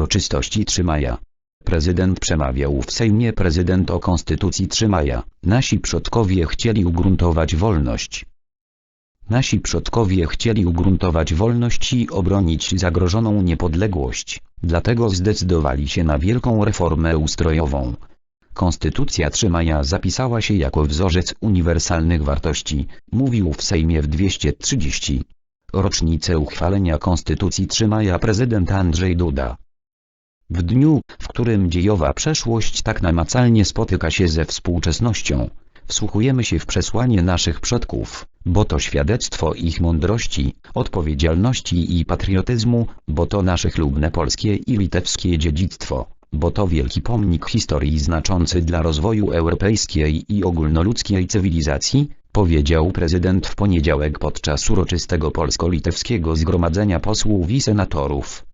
uroczystości 3 maja. Prezydent przemawiał w Sejmie prezydent o Konstytucji 3 maja. Nasi przodkowie chcieli ugruntować wolność. Nasi przodkowie chcieli ugruntować wolność i obronić zagrożoną niepodległość, dlatego zdecydowali się na wielką reformę ustrojową. Konstytucja 3 maja zapisała się jako wzorzec uniwersalnych wartości, mówił w Sejmie w 230. Rocznicę uchwalenia Konstytucji 3 maja prezydent Andrzej Duda. W dniu, w którym dziejowa przeszłość tak namacalnie spotyka się ze współczesnością, wsłuchujemy się w przesłanie naszych przodków, bo to świadectwo ich mądrości, odpowiedzialności i patriotyzmu, bo to nasze chlubne polskie i litewskie dziedzictwo, bo to wielki pomnik historii znaczący dla rozwoju europejskiej i ogólnoludzkiej cywilizacji, powiedział prezydent w poniedziałek podczas uroczystego polsko-litewskiego zgromadzenia posłów i senatorów.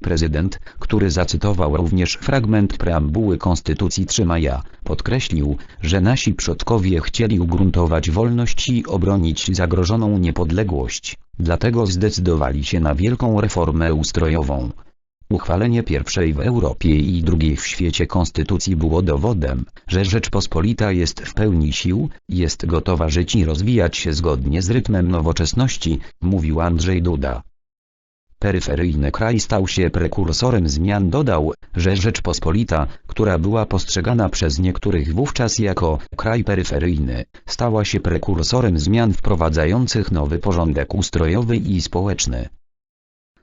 Prezydent, który zacytował również fragment preambuły Konstytucji 3 maja, podkreślił, że nasi przodkowie chcieli ugruntować wolność i obronić zagrożoną niepodległość, dlatego zdecydowali się na wielką reformę ustrojową. Uchwalenie pierwszej w Europie i drugiej w świecie konstytucji było dowodem, że Rzeczpospolita jest w pełni sił, jest gotowa żyć i rozwijać się zgodnie z rytmem nowoczesności, mówił Andrzej Duda. Peryferyjny kraj stał się prekursorem zmian dodał, że Rzeczpospolita, która była postrzegana przez niektórych wówczas jako kraj peryferyjny, stała się prekursorem zmian wprowadzających nowy porządek ustrojowy i społeczny.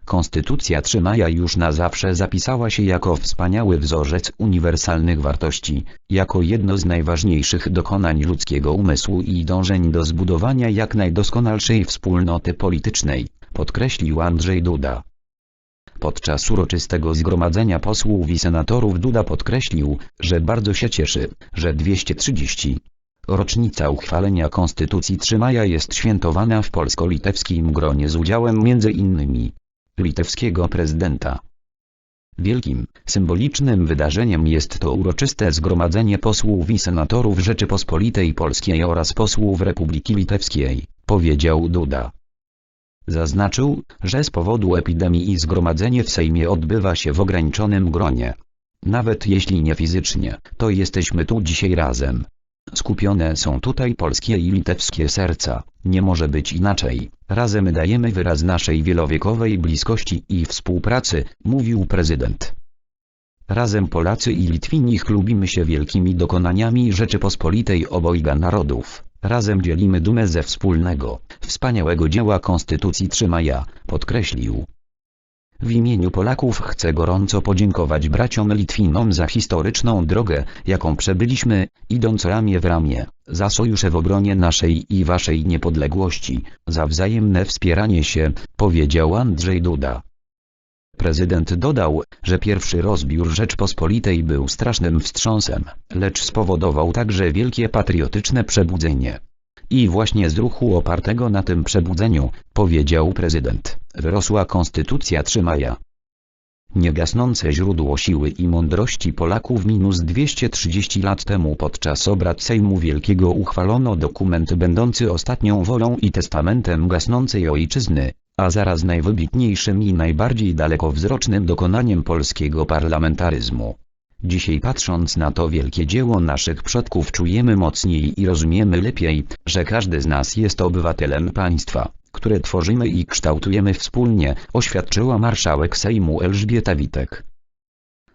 Konstytucja 3 maja już na zawsze zapisała się jako wspaniały wzorzec uniwersalnych wartości, jako jedno z najważniejszych dokonań ludzkiego umysłu i dążeń do zbudowania jak najdoskonalszej wspólnoty politycznej, podkreślił Andrzej Duda. Podczas uroczystego zgromadzenia posłów i senatorów Duda podkreślił, że bardzo się cieszy, że 230. Rocznica uchwalenia Konstytucji 3 maja jest świętowana w polsko-litewskim gronie z udziałem m.in litewskiego prezydenta. Wielkim, symbolicznym wydarzeniem jest to uroczyste zgromadzenie posłów i senatorów Rzeczypospolitej Polskiej oraz posłów Republiki Litewskiej, powiedział Duda. Zaznaczył, że z powodu epidemii zgromadzenie w Sejmie odbywa się w ograniczonym gronie. Nawet jeśli nie fizycznie, to jesteśmy tu dzisiaj razem. Skupione są tutaj polskie i litewskie serca, nie może być inaczej. Razem dajemy wyraz naszej wielowiekowej bliskości i współpracy, mówił prezydent. Razem Polacy i Litwini chlubimy się wielkimi dokonaniami Rzeczypospolitej obojga narodów. Razem dzielimy dumę ze wspólnego, wspaniałego dzieła Konstytucji 3 maja, podkreślił. W imieniu Polaków chcę gorąco podziękować braciom Litwinom za historyczną drogę, jaką przebyliśmy, idąc ramię w ramię, za sojusze w obronie naszej i waszej niepodległości, za wzajemne wspieranie się, powiedział Andrzej Duda. Prezydent dodał, że pierwszy rozbiór Rzeczpospolitej był strasznym wstrząsem, lecz spowodował także wielkie patriotyczne przebudzenie. I właśnie z ruchu opartego na tym przebudzeniu, powiedział prezydent, wyrosła Konstytucja 3 maja. Niegasnące źródło siły i mądrości Polaków minus 230 lat temu podczas obrad Sejmu Wielkiego uchwalono dokument będący ostatnią wolą i testamentem gasnącej ojczyzny, a zaraz najwybitniejszym i najbardziej dalekowzrocznym dokonaniem polskiego parlamentaryzmu. Dzisiaj patrząc na to wielkie dzieło naszych przodków czujemy mocniej i rozumiemy lepiej, że każdy z nas jest obywatelem państwa, które tworzymy i kształtujemy wspólnie, oświadczyła marszałek Sejmu Elżbieta Witek.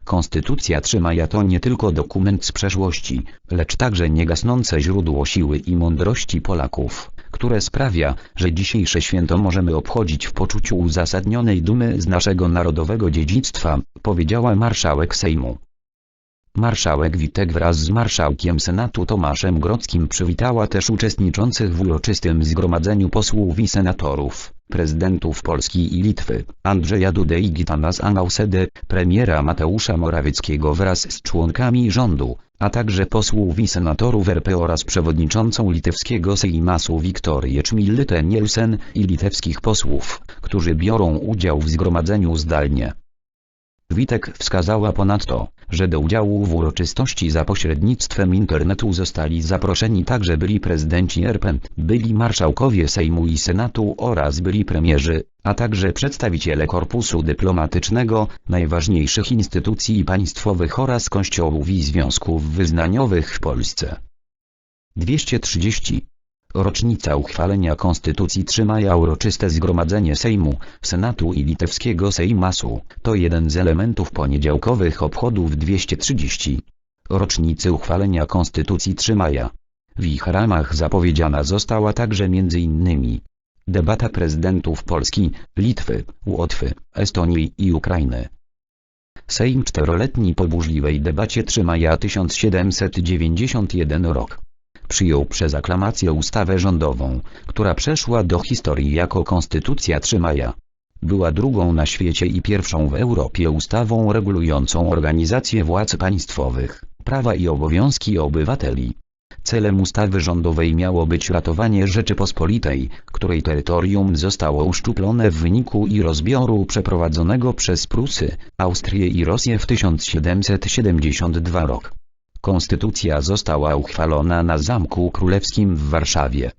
Konstytucja 3 maja to nie tylko dokument z przeszłości, lecz także niegasnące źródło siły i mądrości Polaków, które sprawia, że dzisiejsze święto możemy obchodzić w poczuciu uzasadnionej dumy z naszego narodowego dziedzictwa, powiedziała marszałek Sejmu. Marszałek Witek wraz z marszałkiem Senatu Tomaszem Grodzkim przywitała też uczestniczących w uroczystym zgromadzeniu posłów i senatorów, prezydentów Polski i Litwy, Andrzeja Dudę i Gitanas Nausėdę, premiera Mateusza Morawieckiego wraz z członkami rządu, a także posłów i senatorów RP oraz przewodniczącą litewskiego Seimasu Wiktorię Czmillytę Nielsen i litewskich posłów, którzy biorą udział w zgromadzeniu zdalnie. Witek wskazała ponadto, że do udziału w uroczystości za pośrednictwem internetu zostali zaproszeni także byli prezydenci RP, byli marszałkowie Sejmu i Senatu oraz byli premierzy, a także przedstawiciele korpusu dyplomatycznego, najważniejszych instytucji państwowych oraz kościołów i związków wyznaniowych w Polsce. 230. Rocznica uchwalenia Konstytucji 3 maja uroczyste zgromadzenie Sejmu, Senatu i Litewskiego Sejmasu, to jeden z elementów poniedziałkowych obchodów 230. Rocznicy uchwalenia Konstytucji 3 maja. W ich ramach zapowiedziana została także m.in. debata prezydentów Polski, Litwy, Łotwy, Estonii i Ukrainy. Sejm czteroletni po burzliwej debacie 3 maja 1791 rok przyjął przez aklamację ustawę rządową, która przeszła do historii jako Konstytucja 3 maja. Była drugą na świecie i pierwszą w Europie ustawą regulującą organizację władz państwowych, prawa i obowiązki obywateli. Celem ustawy rządowej miało być ratowanie Rzeczypospolitej, której terytorium zostało uszczuplone w wyniku i rozbioru przeprowadzonego przez Prusy, Austrię i Rosję w 1772 rok. Konstytucja została uchwalona na Zamku Królewskim w Warszawie.